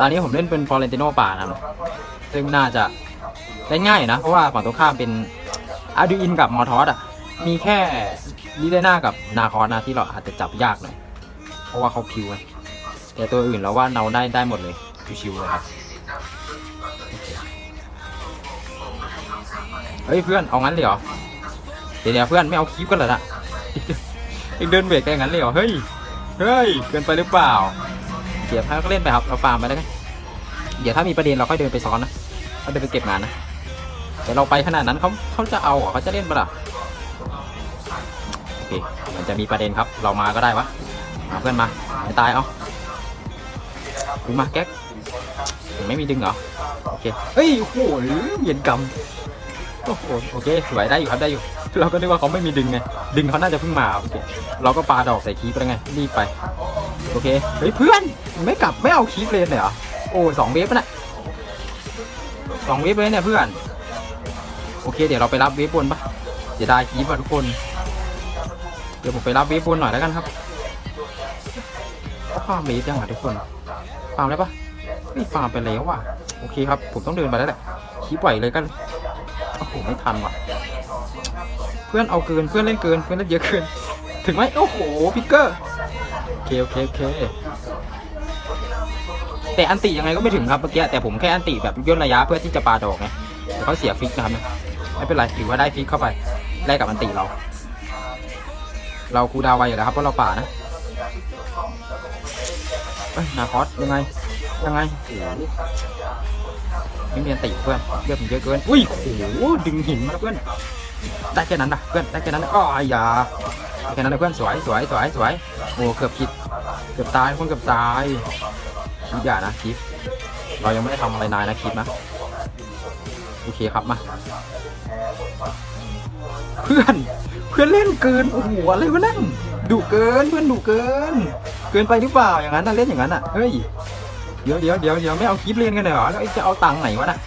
ตอนนี้ผมเล่นเป็นฟอร์เรนติโนป่านะครับ ซึ่งน่าจะเล่นง่ายนะ เพราะว่าฝั่งตรงข้ามเป็นอาดูอินกับมอทอสอะ มีแค่ลิเดน่ากับนาคอสนะที่เราอาจจะจับยากหน่อย เพราะว่าเขาพิวไงแต่ตัวอื่นเราว่าเราได้ได้หมดเลยชิวๆเลยครับเฮ้ยเพื่อนเอางั้นเลยเหรอเดี๋ยวเพื่อนไม่เอาคลิปกันเหรอนะเองเดินเบรกได้งั้นเลยเหรอเฮ้ยเฮ้ยเกินไปหรือเปล่า เดี๋ยวพักเล่นไปครับเราฟาร์มไปแล้วกันเดี๋ยวถ้ามีประเด็นเราค่อยเดินไปซ้อนนะเขาเดินไปเก็บงานนะเดี๋ยวเราไปขนาดนั้นเขาเขาจะเอาเหรอเขาจะเล่นปะล่ะโอเคมันจะมีประเด็นครับ เรามาก็ได้วะมาเพื่อนมาไม่ตายเอาดูมาแก๊กไม่มีดึงเหรอโอเคเฮ้ยโอ้โหเย็นกำโอ้โหโอเคสวได้อยู่ครับได้อยู่เราก็นึกว่าเขาไม่มีดึงไงดึงเขาน่าจะเพิ่งมาโอเคเราก็ปาดอกใส่คีบไปไงรีบไปโอเคเฮ้ยเพื่อน ไม่กลับไม่เอาคีบเลยเหรอ โอ้สองเวฟนะสองเวฟเลยเนี่ยเพื่อน โอเค เดี๋ยวเราไปรับเวฟบนปะเสียวไดายคีบอะทุกคน เดี๋ยวผมไปรับเวฟบนหน่อยแล้วกันครับเขาฟาร์มเวฟยังอะทุกคนฟาร์มได้ปะไม่ฟาร์มไปแล้วว่ะ โอเคครับ ผมต้องเดินไปแล้วแหละคีบไหวเลยกันโอ้โหไม่ทันว่ะ เพื่อนเอาเกินเพื่อนเล่นเกินเพื่อนเล่นเยอะเกิน ถึงไหมโอ้โหพิกเกอร์โอเคโอเคโอเค แต่อันติยังไงก็ไม่ถึงครับเมื่อกี้แต่ผมแค่อันติแบบย่นระยะเพื่อที่จะปาดอกไงแต่เขาเสียฟิกนะครับไม่เป็นไรถือว่าได้ฟิกเข้าไปแลกกับอันติเรา เราคูดาวไวอยู่แล้วครับเพราะเราป่านะเอ้ยนาคอสยังไงยังไงโอ้ไม่มีอันติเพื่อนเลือดผมเยอะเกินอุ้ยโอ้โหดึงหินมาเพื่อนได้แค่นั้นนะเพื่อนได้แค่นั้นนะอ้ออย่าแค่นั้นนะเพื่อนสวยสวยสวยสวยโอ้เกือบผิดเกือบตายคนเกือบตาย คิดอย่านะคิดเรายังไม่ได้ทำอะไรนายนะคิดนะ โอเคครับมา เพื่อน เพื่อนเล่นเกิน โอ้โห อะไรวะนั่นดุเกิน เพื่อนดุเกิน เกินไปหรือเปล่า อย่างนั้นน่ะเล่นอย่างนั้นอะ เฮ้ย เดี๋ยวเดี๋ยวเดี๋ยวเดี๋ยวไม่เอาคลิปเล่นกันเลยเหรอ แล้วจะเอาตังค์ไหนวะน่ะ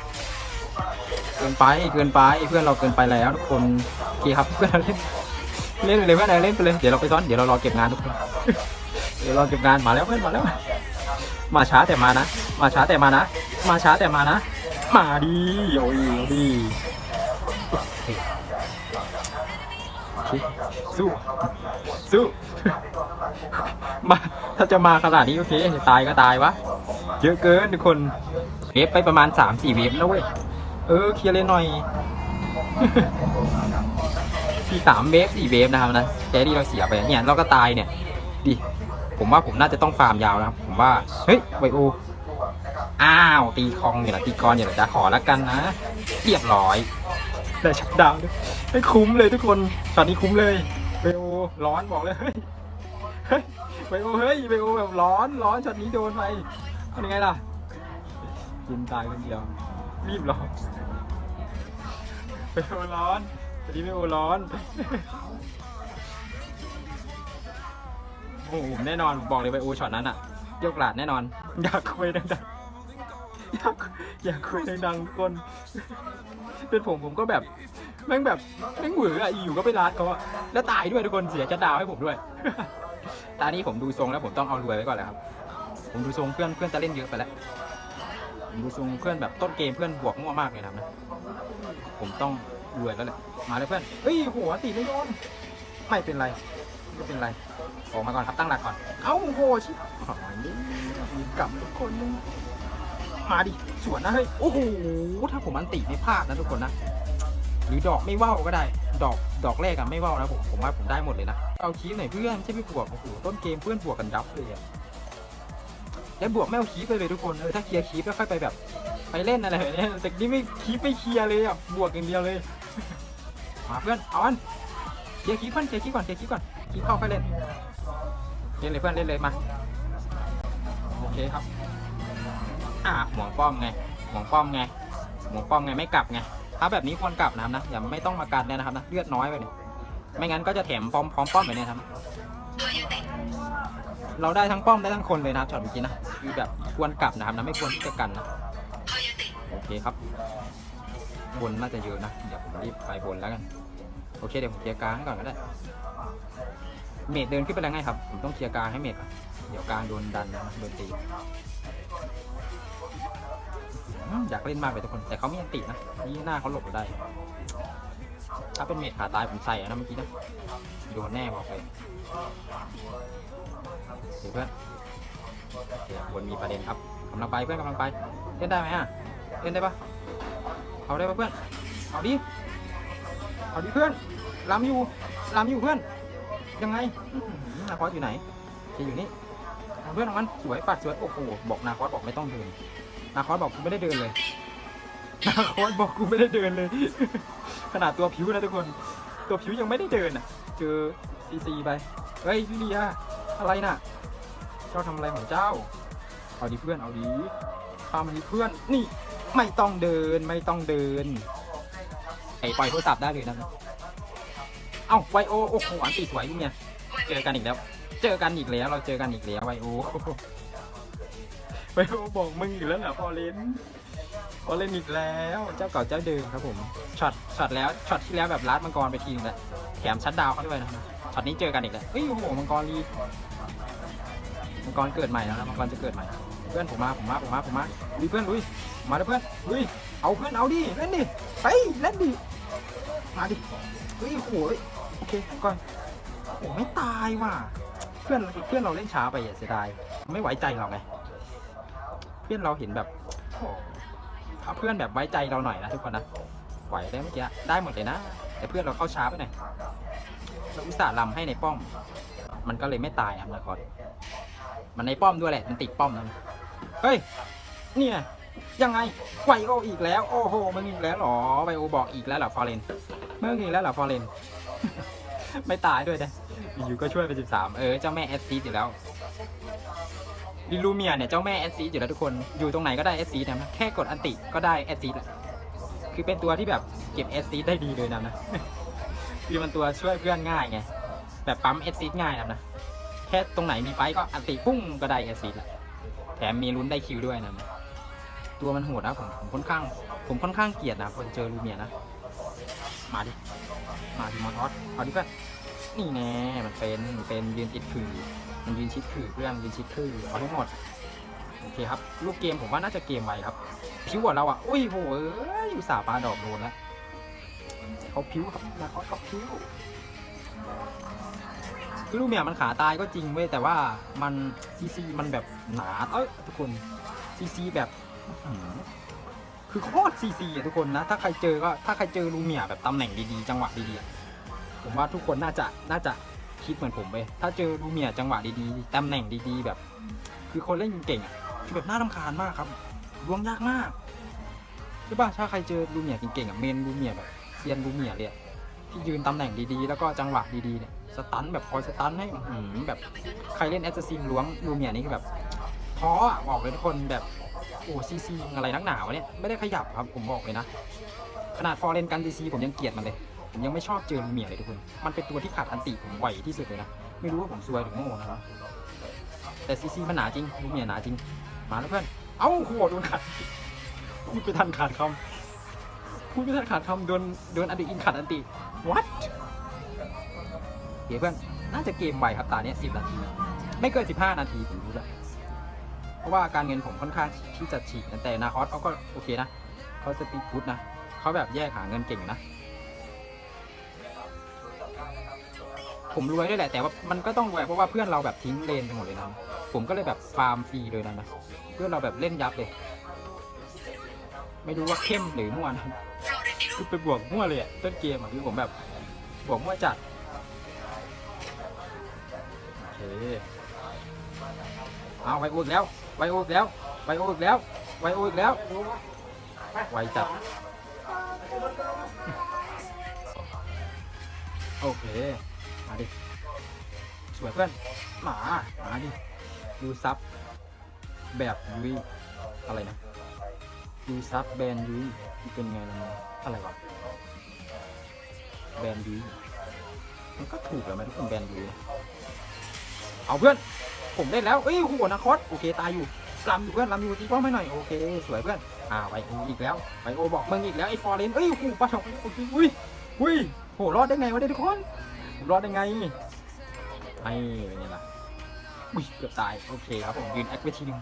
เกินไป เกินไป เพื่อนเราเกินไปแล้วทุกคน โอเคครับ เพื่อนเราเล่น เล่นเลยเพื่อนเราเล่นไปเลย เดี๋ยวเราไปซ้อน เดี๋ยวเรารอเก็บงานทุกคน เดี๋ยวรอเก็บงาน มาแล้วเพื่อนมาแล้ว มาช้าแต่มานะ มาช้าแต่มานะ มาช้าแต่มานะ มาดีโอ้ยดีสู้ สู้ มาถ้าจะมาขนาดนี้โอเคตายก็ตายวะ เยอะเกินทุกคน เวฟไปประมาณ3-4เวฟแล้วเว้ย เออเคลียร์เลยหน่อยที่สามเวฟสี่เวฟนะครับนะแต่ที่เราเสียไปเนี่ยเราก็ตายเนี่ยดิ ผมว่าผมน่าจะต้องฟาร์มยาวนะครับ ผมว่า เฮ้ยไวโอ อ้าว ตีคองเนี่ยแหละตีกรเนี่ยแหละจะขอแล้วกันนะ เรียบร้อยได้ชัดดาวด้วยไม่คุ้มเลยทุกคนช็อตนี้คุ้มเลยไวโอร้อนบอกเลยเฮ้ยเฮ้ยไวโอเฮ้ยไวโอแบบร้อนร้อนช็อตนี้โดนไปเอายังไงล่ะยินตายคนเดียวรีบร้อนไวโอร้อนช็อตนี้ไวโอร้อน อ้โหแน่นอนบอกเลยไวโอช็อตนั้นอะเกี่ยวกราดแน่นอน อยากคุยดังๆอยากอยากคุยดังๆทุกคน เป็นผมผมก็แบบ แม่งแบบแม่งหวืออะอยู่ก็ไปรัดเขาอะแล้วตายด้วยทุกคนเสียจะดาวให้ผมด้วยตอนนี้ผมดูทรงแล้วผมต้องเอารวยไว้ก่อนแล้วครับ ผมดูทรงเพื่อนเพื่อนจะเล่นเยอะไปแล้วผมดูทรงเพื่อนแบบต้นเกมเพื่อนบวกมั่วมากเลยนะนะผมต้องรวยแล้วแหละ มาเลยเพื่อน เฮ้ยโหตีไม่โดนไม่เป็นไร ไม่เป็นไร ออกมาก่อนครับตั้งหลักก่อน เอ้าโหชิบหายนี่กลับทุกคนนึงมาดิสวนนะเฮ้ยโอ้โหถ้าผมอันติไม่พลาดนะทุกคนนะหรือดอกไม่ว่าวก็ได้ ดอกดอกแรกอะไม่ว่าวนะผมผมว่าผมได้หมดเลยนะเอาคีฟหน่อยเพื่อนใช่ไม่บวกโอ้โหต้นเกมเพื่อนบวกกันยับเลยอะแล้วบวกไม่เอาคีฟไปเลยทุกคนเออถ้าเคลียร์คีฟแล้วค่อยไปแบบ ไปเล่นอะไรแบบนี้แต่นี่ไม่คีฟไม่เคลียร์เลยอะบวกอย่างเดียวเลยมาเพื่อนเอาอันเคลียร์คีฟก่อนเคลียร์คีฟก่อนเคลียร์คีฟก่อนคีฟเข้าค่อยเล่น เล่นเลยเพื่อนเล่นเลยมา โอเคครับ อะห่วงป้อมไงห่วงป้อมไงห่วงป้อมไงไม่กลับไง ถ้าแบบนี้ควรกลับนะครับนะ อย่าไม่ต้องมากันเนี่ยนะครับนะ เลือดน้อยไปเลยไม่งั้นก็จะแถมพร้อมพร้อมป้อมไปเนี่ยครับ เราได้ทั้งป้อมได้ทั้งคนเลยนะครับช็อตเมื่อกี้นะคือแบบควรกลับนะครับนะไม่ควรที่จะกันนะ โอเคครับ บนน่าจะเยอะนะ เดี๋ยวผมรีบไปบนแล้วกัน โอเคเดี๋ยวผมเคลียร์กลางก่อนก็ได้ เมดเดินขึ้นไปแล้วไงครับ ผมต้องเคลียร์กลางให้เมดก่อนเดี๋ยวกลางโดนดันนะโดนตีอืมอยากเล่นมากเลยทุกคน แต่เขาไมีอันตินะ นี่หน้าเขาหลบได้ ถ้าเป็นเมดขาตายผมใส่นะเมื่อกี้นะ โดนแน่บอกเลยเดี๋ยวเพื่อนโอเควนมีประเด็นครับกำลังไปเพื่อนกำลังไปเล่นได้ไหมอะเล่นได้ปะเอาได้ปะเพื่อน เอาดิ เอาดิเพื่อนล้ำอยู่ล้ำอยู่เพื่อน ยังไงนาคอสอยู่ไหนจะอยู่นี่เอาเพื่อนของมันสวยปัดสวยโอ้โหบอกนาคอสบอกไม่ต้องเดินนาคอสบอกกูไม่ได้เดินเลยนาคอสบอกกูไม่ได้เดินเลย ขนาดตัวผิวนะทุกคน ตัวผิวยังไม่ได้เดินอะ เจอซีซีไปเฮ้ยลิเลียอะไรน่ะ เจ้าทำอะไรของเจ้า เอาดีเพื่อนเอาดีตามมาดีเพื่อนนี่ไม่ต้องเดินไม่ต้องเดินไอ้ปล่อยโทรศัพท์ได้เลยนะ เอ้าไวโอโอ้โหอันตีสวยลูเนี่ย เจอกันอีกแล้ว เจอกันอีกแล้ว เราเจอกันอีกแล้วไวโอไวโอบอกมึงอีกแล้วเหรอพอเล่นพอเล่นอีกแล้ว เจ้าเก่าเจ้าเดิมครับผม ช็อต ช็อตแล้ว ช็อตที่แล้วแบบลัดมังกรไปทีนึงแล้วแถมชัดดาวเขาด้วยนะ ช็อตนี้เจอกันอีกแล้วเฮ้ยโอ้โหมังกรรีมังกรเกิดใหม่แล้วนะมังกรจะเกิดใหม่ เพื่อนผมมา ผมมา ผมมา ผมมาลุยเพื่อนลุย มาเลยเพื่อนลุย เอาเพื่อนเอาดิ เล่นดิ ไป เล่นดิ มาดิ ฮ้ยโอ้โหโอเคก่อนโอ้ไม่ตายว่ะเพื่อนเพื่อนเราเล่นช้าไปอะเสียดายไม่ไว้ใจเราไงเพื่อนเราเห็นแบบถ้าเพื่อนแบบไว้ใจเราหน่อยนะทุกคนนะไหวได้เมื่อกี้ได้หมดเลยนะ แต่เพื่อนเราเข้าช้าไปหน่อยเราอุตส่าห์ลำให้ในป้อม มันก็เลยไม่ตายครับนะครมันในป้อมด้วยแหละมันติดป้อมนะเฮ้ยเนี่ยยังไงไวโออีกแล้ว โอ้โหมึงอีกแล้วหรอไวโอบอกอีกแล้วหรอฟอเรน มึงอีกแล้วเหรอฟอร์เรนไม่ตายด้วยนะอยู่ก็ช่วยไปสิบสามเออ เจ้าแม่แอสซีดอยู่แล้วลิลูเมียเนี่ย เจ้าแม่แอสซีดอยู่แล้วทุกคน อยู่ตรงไหนก็ได้แอสซีดนะ แค่กดอันติก็ได้แอสซีดละคือเป็นตัวที่แบบเก็บแอสซีดได้ดีเลยนะนะ คือมันตัวช่วยเพื่อนง่ายไง แบบปั๊มแอสซีดง่ายนะนะ แค่ตรงไหนมีไฟก็อันติพุ่งก็ได้แอสซีดละแถมมีลุ้นได้คิวด้วยนะ ตัวมันโหดนะผมผมค่อนข้าง ผมค่อนข้างเกลียดนะคนเจอลูเมียนะ มาดิ มาดิมอทอสเอาดิเพื่อนนี่แน่มันเป็นเป็นยืนติดคือมันยืนชิดคือเพื่อนยืนชิดคือเอาให้หมดโอเคครับ ลูกเกมผมว่าน่าจะเกมไวครับ พิวกว่าเราอะอุ้ยโหเอ้ยอุตส่าห์ปาดอกโดนแล้วเขาพิวครับนะเขาเขาพิวคือลูกเมียมันขาตายก็จริงเว้ยแต่ว่ามันซีซีมันแบบหนาเอ้ยทุกคนซีซีแบบ คือโคตรซีซีอะทุกคนนะ ถ้าใครเจอก็ถ้าใครเจอลูเมียแบบตำแหน่งดีๆ จังหวะดีๆ ผมว่าทุกคนน่าจะน่าจะคิดเหมือนผมไปถ้าเจอลูเมียจังหวะดีๆตำแหน่งดีๆแบบ คือคนเล่นเก่งๆอะคือแบบน่ารำคาญมากครับดวงยากมากใช่ป่ะถ้าใครเจอลูเมียเก่งๆอะเมนลูเมียแบบเซียนลูเมียเลยที่ยืนตำแหน่งดีๆ แล้วก็จังหวะดีๆเนี่ยสตันแบบคอยสตันให้แบบใครเล่นแอสซินล้วงลูเมียนี่คือแบบท้ออะบอกเลยทุกคนแบบ โอ้ซีซีอะไรนักหนาวะเนี่ยไม่ได้ขยับครับผมบอกเลยนะ ขนาดฟอร์เรนกันซีซีผมยังเกลียดมันเลย ผมยังไม่ชอบเจอลูเมียเลยทุกคน มันเป็นตัวที่ขาดอันติผมไหวที่สุดเลยนะ ไม่รู้ว่าผมซวยหรือโง่นะครับแต่ซีซีมันหนาจริงลูเมียหนาจริงมาแล้วเพื่อนเอ้าโหโดนขัดพูดไปทันขาดคำพูดไปทันขาดคำโดนโดนอันติอินขัดอันติ what เดี๋ยวเพื่อนน่าจะเกมไวครับตาเนี้ยสิบนาที ไม่เกินสิบห้านาทีผมรู้แล้ว เพราะว่าการเงินผมค่อนข้างที่จะฉีกแต่นาคอสเขาก็โอเคนะเขาสปีดพุทนะเขาแบบแยกหาเงินเก่งนะ ผมรวยด้วยแหละ แต่ว่ามันก็ต้องรวยเพราะว่าเพื่อนเราแบบทิ้งเลนไปหมดเลยนะผมก็เลยแบบฟาร์มฟรีเลยนะนะเพื่อนเราแบบเล่นยับเลย ไม่รู้ว่าเข้มหรือมั่วนะคือไปบวกมั่วเลยอะต้นเกมอะคือผมแบบบวกมั่วจัดโอเคเอาไวโออีกแล้ว ไวโออีกแล้วไวโออีกแล้วไวโออีกแล้วไวจัดโอเค มาดิ สวยเพื่อน หมา มาดิ ดูซับ แบบยุยอะไรนะ ดูซับแบรนด์ยุยเป็นไงล่ะเนี่อะไรวะ แบรนด์ยุยมันก็ถูกแล้วไหมทุกคนแบรนด์ยุยเอาเพื่อน ผมเล่นแล้วเอ้ยโอ้โหนาคอสโอเคตายอยู่ลำอยู่เพื่อนลำอยู่ตีป้อมไม่หน่อยโอเคสวยเพื่อนอ่าไวโออีกแล้วไวโอบอกมึงอีกแล้วไอ้ฟอร์เรนเอ้ยโอ้โหปลาทองอุ้ยอุ้ยโหรอดได้ไงวะเนี่ยทุกคนรอดได้ไงไอ้เป็นไงล่ะอุ้ยเกือบตายโอเคครับผมยืนแอคไว้ทีหนึง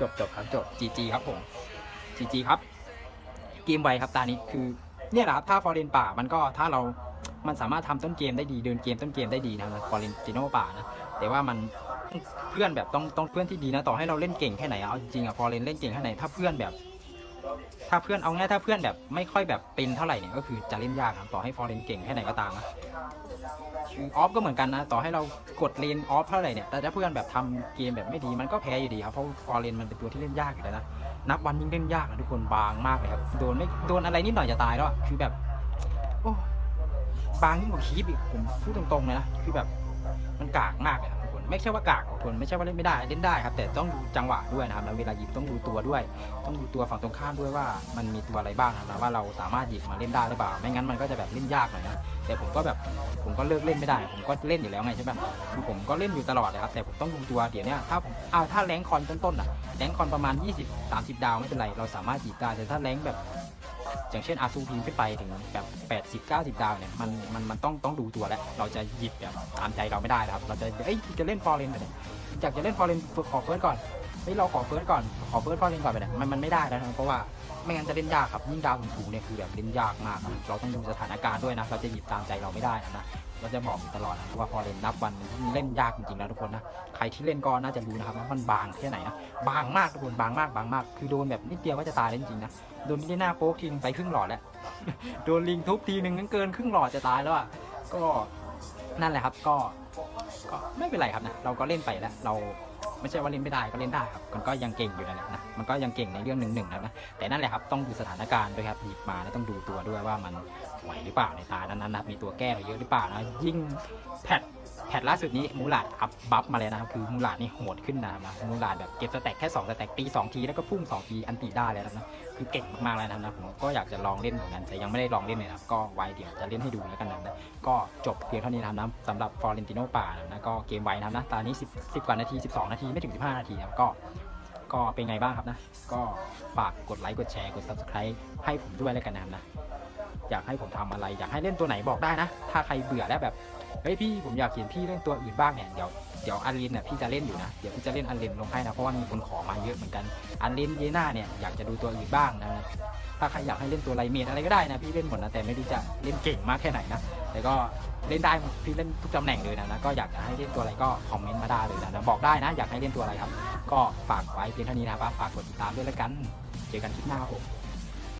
จบจบครับจบ GG ครับผม GG ครับเกมไวครับตานี้คือเนี่ยแหละครับถ้าฟอร์เรนป่ามันก็ถ้าเรา มันสามารถทำต้นเกมได้ดีเดินเกมต้นเกมได้ดีนะครับฟอร์เรนติโนป่านะแต่ว่ามันเพื่อนแบบต้องต้องเพื่อนที่ดีนะต่อให้เราเล่นเก่งแค่ไหนเอาจริงๆอะฟอร์เรนเล่นเก่งแค่ไหนถ้าเพื่อนแบบ ถ้าเพื่อนเอาง่ายถ้าเพื่อนแบบไม่ค่อยแบบเป็นเท่าไหร่เนี่ยก็คือจะเล่นยากครับต่อให้ฟอร์เรนเก่งแค่ไหนก็ตามนะออฟก็เหมือนกันนะต่อให้เรากดเลนออฟเท่าไหร่เนี่ยแต่ถ้าเพื่อนแบบทำเกมแบบไม่ดีมันก็แพ้อยู่ดีครับเพราะฟอร์เรนมันเป็นตัวที่เล่นยากอยู่แล้วนะนับวันยิ่งเล่นยากนะทุกคนบางมากเลยครับโดนไม่โดนอะไรนิดหน่อยจะตายแล้วคือแบบโอ้ บางยิ่งกว่าคีบอีกผมพูดตรงๆเลยนะคือแบบมันกากมากเลยครับทุกคนไม่ใช่ว่ากากทุกคนไม่ใช่ว่าเล่นไม่ได้เล่นได้ครับแต่ต้องดูจังหวะด้วยนะครับแล้วเวลาหยิบต้องดูตัวด้วย ต้องดูตัวฝั่งตรงข้ามด้วยว่ามันมีตัวอะไรบ้างนะว่าเราสามารถหยิบมาเล่นได้หรือเปล่า ไม่งั้นมันก็จะแบบเล่นยากหน่อยนะแต่ผมก็แบบผมก็เลิกเล่นไม่ได้ ผมก็เล่นอยู่แล้วไงใช่ปะคือผมก็เล่นอยู่ตลอดเลยครับแต่ผมต้องดูตัวเดี๋ยวนี้ถ้าผมอ้าวถ้าแรงคอนต้นๆอะแรงคอนประมาณ 20 30 ดาวไม่เป็นไรเราสามารถหยิบได้แต่ถ้าแรงแบบ อย่างเช่นอาซูพีขึ้นไปถึงแบบ 80 90 ดาวเนี่ยมันมันมันต้องต้องดูตัวแล้ว เราจะหยิบแบบตามใจเราไม่ได้นะครับ เราจะเอ้ยจะเล่นฟอร์เรนไปเนี่ยอยากจะเล่นฟอร์เรนขอเฟิร์สก่อนเฮ้ยเราขอเฟิร์สก่อนขอเฟิร์สฟอร์เรนก่อนไปเนี่ยมันมันไม่ได้แล้วนะเพราะว่าไม่งั้นจะเล่นยากครับยิ่งดาวสูงๆเนี่ยคือแบบเล่นยากมากครับเราต้องดูสถานการณ์ด้วยนะเราจะหยิบตามใจเราไม่ได้นะ เราจะบอกอยู่ตลอดนะว่าฟอร์เรนนับวันเล่นยากจริงๆแล้วทุกคนนะใครที่เล่นก็น่าจะรู้นะครับว่ามันบางแค่ไหนนะบางมากทุกคนบางมากบางมาก คือโดนแบบนิดเดียวก็จะตายแล้วจริงๆนะโดนที่หน้าโป๊กทีนึงไปครึ่งหลอดแล้วโดนลิงทุบทีหนึ่งนั่นเกินครึ่งหลอดจะตายแล้วอะก็นั่นแหละครับก็ก็ไม่เป็นไรครับนะเราก็เล่นไปแล้วเราไม่ใช่ว่าเล่นไม่ได้ก็เล่นได้ครับมันก็ยังเก่งอยู่นั่นแหละนะมันก็ยังเก่งในเรื่องหนึ่งหนึ่งนะนะแต่นั่นแหละครับต้องดูสถานการณ์ด้วยครับหยิบมาแล้วต้องดูตัวด้วยว่ามัน ไหวหรือเปล่าในตานั้นๆนะมีตัวแก้เราเยอะหรือเปล่านะยิ่งแพทแพทล่าสุดนี้มูลาดอัพบัฟมาเลยนะครับคือมูลาดนี่โหดขึ้นนะครับนะมูลาดแบบเก็บสแต็กแค่2สแต็กตี2ทีแล้วก็พุ่ง2ทีอันตีได้เลยนะครับนะคือเก่งมากๆแล้วนะครับนะผมก็อยากจะลองเล่นเหมือนกันแต่ยังไม่ได้ลองเล่นเลยนะครับก็ไว้เดี๋ยวจะเล่นให้ดูแล้วกันนะก็จบเพียงเท่านี้นะครับนะสำหรับฟอร์เรนติโนป่านะก็เกมไวนะครับนะตอนนี้ 10 10กว่านาที 12 นาทีไม่ถึง 15 นาทีนะครับก็ก็เป็นไงบ้างครับนะ ก็ฝากกดไลค์ กดแชร์ กด subscribe ให้ผมด้วยแล้วกันนะครับนะ อยากให้ผมทำอะไร อยากให้เล่นตัวไหนบอกได้นะ ถ้าใครเบื่อแล้วแบบเฮ้ยพี่ผมอยากเห็นพี่เล่นตัวอื่นบ้างเนี่ยเดี๋ยวเดี๋ยวอันลินเนี่ยพี่จะเล่นอยู่นะเดี๋ยวพี่จะเล่นอันลินลงให้นะเพราะว่ามีคนขอมาเยอะเหมือนกันอันลินเยน่าเนี่ยอยากจะดูตัวอื่นบ้างนะถ้าใครอยากให้เล่นตัวไรเมดอะไรก็ได้นะพี่เล่นหมดนะแต่ไม่รู้จะเล่นเก่งมากแค่ไหนนะแต่ก็เล่นได้พี่เล่นทุกตำแหน่งเลยนะนะก็อยากจะให้เล่นตัวอะไรก็คอมเมนต์มาได้เลยนะนะบอกได้นะอยากให้เล่นตัวอะไรครับ ก็ฝากไว้เพียงเท่านี้นะครับฝากกดติดตามด้วยแล้วกัน เจอกันคลิปหน้าครับผม